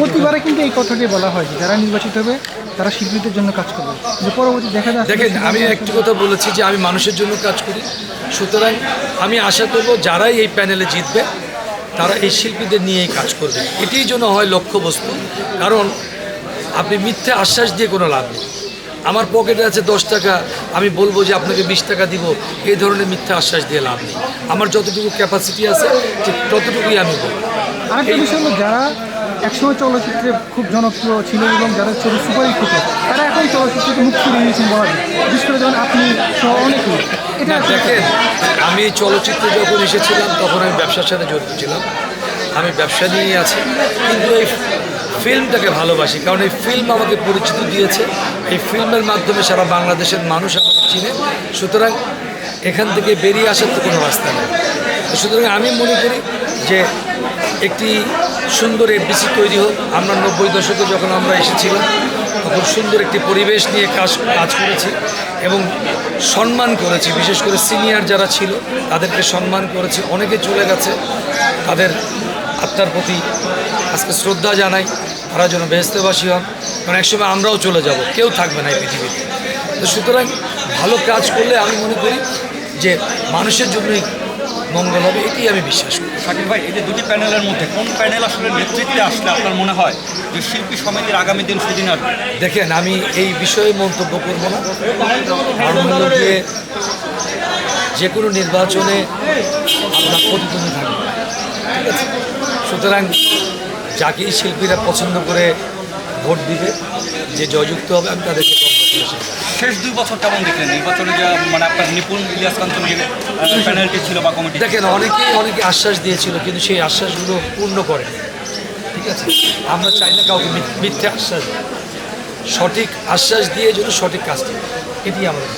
প্রতিবারে কিন্তু এই কথাটি বলা হয় যে যারা নির্বাচিত হবে তারা শিল্পীদের জন্য কাজ করবে। যে পরবর্তী দেখা যাচ্ছে দেখেন আমি একটি কথা বলেছি যে আমি মানুষের জন্য কাজ করি। সুতরাং আমি আশা করব যারাই এই প্যানেলে জিতবে তারা এই শিল্পীদের নিয়েই কাজ করবে। এটিই জন্য হয় লক্ষ্যবস্তু। কারণ আপনি মিথ্যে আশ্বাস দিয়ে কোনো লাভ নেই। আমার পকেটে আছে দশ টাকা আমি বলব যে আপনাকে বিশ টাকা দিব এই ধরনের মিথ্যে আশ্বাস দিয়ে লাভ নেই। আমার যতটুকু ক্যাপাসিটি আছে ঠিক ততটুকুই আমি বলব। আরেকটা বিষয় হলো যারা একসময় চলচ্চিত্রে খুব জনপ্রিয় ছিল এবং যারা ছবি সুপারহিট হতো তারা এখন চলচ্চিত্রকে মুখ ফিরিয়ে নিয়েছেন বলা বিশেষ করে যেমন আপনি সহ অনেকেই এটা দেখেন আমি চলচ্চিত্রে যখন এসেছিলাম তখন আমি ব্যবসার সাথে জড়িত ছিলাম। আমি ব্যবসা নিয়েই আছি কিন্তু এই ফিল্মটাকে ভালোবাসি কারণ এই ফিল্ম আমাকে পরিচিতি দিয়েছে। এই ফিল্মের মাধ্যমে সারা বাংলাদেশের মানুষ আমাকে চিনে। সুতরাং এখান থেকে বেরিয়ে আসার তো কোনো রাস্তা নেই। সুতরাং আমি মনে করি যে একটি সুন্দর এফডিসি তৈরি হোক। আমরা নব্বই দশকে যখন আমরা এসেছিলাম, তখন সুন্দর একটি পরিবেশ নিয়ে কাজ কাজ করেছি এবং সম্মান করেছি। বিশেষ করে সিনিয়র যারা ছিল, তাদেরকে সম্মান করেছি। অনেকে চলে গেছে, তাদের আত্মার প্রতি আজকে শ্রদ্ধা জানাই। তারা যেন বেহেস্তেবাসী হন। কারণ একসময় আমরাও চলে যাব, কেউ থাকবে না এই পৃথিবীতে। তো সুতরাং ভালো কাজ করলে আমি মনে করি যে মানুষের জন্যই মঙ্গল হবে এটি আমি বিশ্বাস করি। শাকিব ভাই এই যে দুটি প্যানেলের মধ্যে কোন প্যানেল আসলে নেতৃত্বে আসলে আপনার মনে হয় যে শিল্পী সমিতির আগামী দিন সুদিন আসবে দেখেন আমি এই বিষয়ে মন্তব্য করব না। হলো যে কোনো নির্বাচনে আপনার প্রতিদ্বন্দ্বী থাকবে। ঠিক আছে? সুতরাং যাকেই শিল্পীরা পছন্দ করে ভোট দিবে যে জয়যুক্ত হবে আমি তাদেরকে কংগ্রেচুলেশন শেষ দুই বছর কেমন দেখলেন? নির্বাচনে যে মানে আপনার নিপুণ ইলিয়াস কান্তের প্যানেলটি ছিল বা কমিটি দেখেন অনেকেই অনেকে আশ্বাস দিয়েছিল কিন্তু সেই আশ্বাসগুলো পূর্ণ করে ঠিক আছে? আমরা চাই না কাউকে মিথ্যে আশ্বাস। সঠিক আশ্বাস দিয়ে যদি সঠিক কাজটা করে। এটি আমাদের।